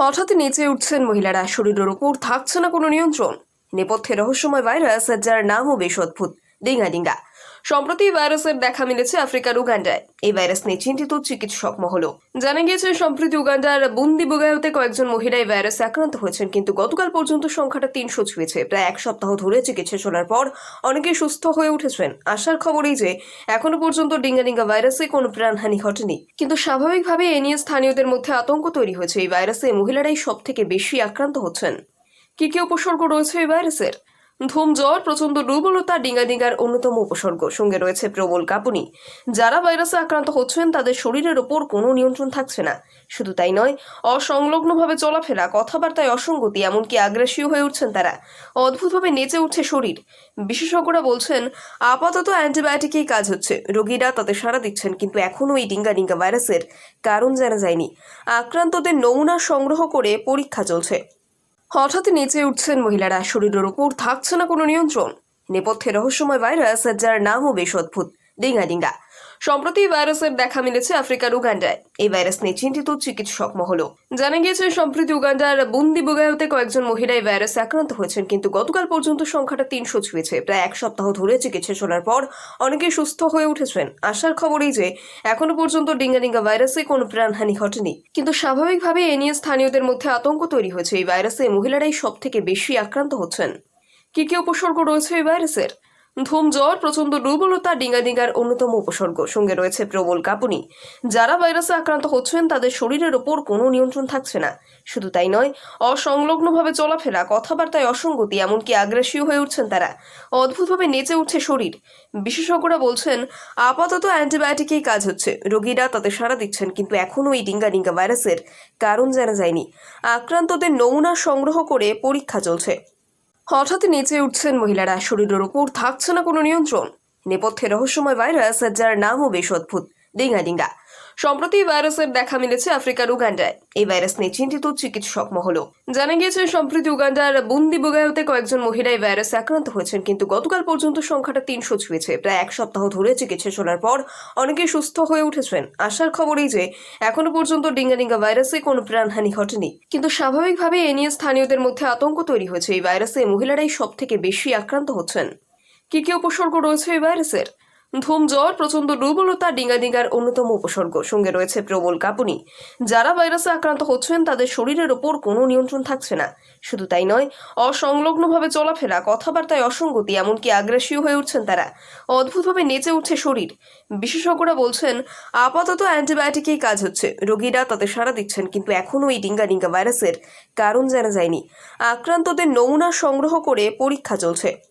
হঠাৎ নেচে উঠছেন মহিলারা। শরীরের উপর থাকছে না কোনো নিয়ন্ত্রণ। নেপথ্যে রহস্যময় ভাইরাস, যার নামও বেশ অদ্ভুত। ডিঙ্গা ডিঙ্গা সম্প্রতি ভাইরাসের দেখা মিলেছে আফ্রিকার উগান্ডায়। এই ভাইরাস নিয়ে চিন্তিত চিকিৎসক মহল জানা গিয়েছে, সম্প্রতি উগান্ডার বুন্দি বুগায়তে কয়েকজন মহিলা এই ভাইরাসে আক্রান্ত হয়েছেন, কিন্তু গতকাল পর্যন্ত সংখ্যাটা তিনশো ছুঁয়েছে। প্রায় এক সপ্তাহ ধরে চিকিৎসা চলার পর অনেকেই সুস্থ হয়ে উঠেছেন। আশার খবর এই যে, এখনও পর্যন্ত ডিঙ্গা ডিঙ্গা ভাইরাসে কোনো প্রাণহানি ঘটেনি। কিন্তু স্বাভাবিকভাবে এ নিয়ে স্থানীয়দের মধ্যে আতঙ্ক তৈরি হয়েছে। এই ভাইরাসে মহিলারাই সব থেকে বেশি আক্রান্ত হচ্ছেন। কি কি উপসর্গ রয়েছে এই ভাইরাসের? ধুম জ্বর প্রচণ্ড দুর্বলতা, ডিঙ্গা ডিঙ্গার অন্যতম উপসর্গ। সঙ্গে রয়েছে প্রবল কাঁপুনি। যারা ভাইরাসে আক্রান্ত হচ্ছেন, তাদের শরীরের ওপর কোনো নিয়ন্ত্রণ থাকছে না। শুধু তাই নয়, অসংলগ্নভাবে চলাফেরা, কথাবার্তায় অসঙ্গতি, এমনকি আগ্রাসীয় হয়ে উঠছেন তারা। অদ্ভুতভাবে নেচে উঠছে শরীর। বিশেষজ্ঞরা বলছেন, আপাতত অ্যান্টিবায়োটিকেই কাজ হচ্ছে। রোগীরা তাতে সাড়া দিচ্ছেন, কিন্তু এখনও এই ডিঙ্গা ডিঙ্গা ভাইরাসের কারণ জানা যায়নি। আক্রান্তদের নমুনা সংগ্রহ করে পরীক্ষা চলছে। হঠাৎ নেচে উঠছেন মহিলারা। শরীরের উপর থাকছে না কোনো নিয়ন্ত্রণ। নেপথ্যে রহস্যময় ভাইরাস, যার নামও বেশ অদ্ভুত। ডিঙ্গা ডিঙ্গা সম্প্রতি ভাইরাসের দেখা মিলেছে আফ্রিকার উগান্ডায়। এই ভাইরাস নিয়ে চিন্তিত চিকিৎসক মহল জানা গিয়েছে, সম্প্রতি উগান্ডার বুন্দি বুগায়তে কয়েকজন মহিলা এই ভাইরাসে আক্রান্ত হয়েছেন, কিন্তু গতকাল পর্যন্ত সংখ্যাটা তিনশো ছুঁয়েছে। প্রায় এক সপ্তাহ ধরে চিকিৎসা চলার পর অনেকেই সুস্থ হয়ে উঠেছেন। আশার খবর এই যে, এখনও পর্যন্ত ডিঙ্গা ডিঙ্গা ভাইরাসে কোনো প্রাণহানি ঘটেনি। কিন্তু স্বাভাবিকভাবে এ নিয়ে স্থানীয়দের মধ্যে আতঙ্ক তৈরি হয়েছে। এই ভাইরাসে মহিলারাই সব থেকে বেশি আক্রান্ত হচ্ছেন। কি কি উপসর্গ রয়েছে এই ভাইরাসের? ধুম জ্বর প্রচণ্ড দুর্বলতা ডিঙ্গা ডিঙ্গার অন্যতম উপসর্গ। সঙ্গে রয়েছে প্রবল কাঁপুনি। যারা ভাইরাসে আক্রান্ত হচ্ছেন, তাদের শরীরের ওপর কোনো নিয়ন্ত্রণ থাকছে না। শুধু তাই নয়, অসংলগ্নভাবে চলাফেরা, কথাবার্তায় অসঙ্গতি, এমনকি আগ্রাসীয় হয়ে উঠছেন তারা। অদ্ভুতভাবে নেচে উঠছে শরীর। বিশেষজ্ঞরা বলছেন, আপাতত অ্যান্টিবায়োটিকেই কাজ হচ্ছে। রোগীরা তাতে সাড়া দিচ্ছেন, কিন্তু এখনও এই ডিঙ্গা ডিঙ্গা ভাইরাসের কারণ জানা যায়নি। আক্রান্তদের নমুনা সংগ্রহ করে পরীক্ষা চলছে। হঠাৎ নেচে উঠছেন মহিলারা। শরীরের উপর থাকছে না কোনো নিয়ন্ত্রণ। নেপথ্যে রহস্যময় ভাইরাস, যার নামও বেশ অদ্ভুত। ডিঙ্গা ডিঙ্গা। সম্প্রতি ভাইরাসের দেখা মিলেছে আফ্রিকার উগান্ডায়। এই ভাইরাস নিয়ে চিন্তিত চিকিৎসক মহল জানা গিয়েছে, সম্প্রতি উগান্ডার বুন্দি বুগায়তে কয়েকজন মহিলা এই ভাইরাসে আক্রান্ত হয়েছেন, কিন্তু গতকাল পর্যন্ত সংখ্যাটা তিনশো ছুঁয়েছে। প্রায় এক সপ্তাহ ধরে চিকিৎসা চলার পর অনেকেই সুস্থ হয়ে উঠেছেন। আশার খবর এই যে, এখনও পর্যন্ত ডিঙ্গা ডিঙ্গা ভাইরাসে কোনো প্রাণহানি ঘটেনি। কিন্তু স্বাভাবিকভাবে এ নিয়ে স্থানীয়দের মধ্যে আতঙ্ক তৈরি হয়েছে। এই ভাইরাসে মহিলারাই সব থেকে বেশি আক্রান্ত হচ্ছেন। কি কি উপসর্গ রয়েছে এই ভাইরাসের? ধুম জ্বর প্রচণ্ড দুর্বলতা ডিঙ্গা ডিঙ্গার অন্যতম উপসর্গ। সঙ্গে রয়েছে প্রবল কাঁপুনি। যারা ভাইরাসে আক্রান্ত হচ্ছেন, তাদের শরীরের ওপর কোনো নিয়ন্ত্রণ থাকছে না। শুধু তাই নয়, অসংলগ্নভাবে চলাফেরা, কথাবার্তায় অসঙ্গতি, এমনকি আগ্রাসীয় হয়ে উঠছেন তারা। অদ্ভুতভাবে নেচে উঠছে শরীর। বিশেষজ্ঞরা বলছেন, আপাতত অ্যান্টিবায়োটিকেই কাজ হচ্ছে। রোগীরা তাতে সাড়া দিচ্ছেন, কিন্তু এখনও এই ডিঙ্গা ডিঙ্গা ভাইরাসের কারণ জানা যায়নি। আক্রান্তদের নমুনা সংগ্রহ করে পরীক্ষা চলছে।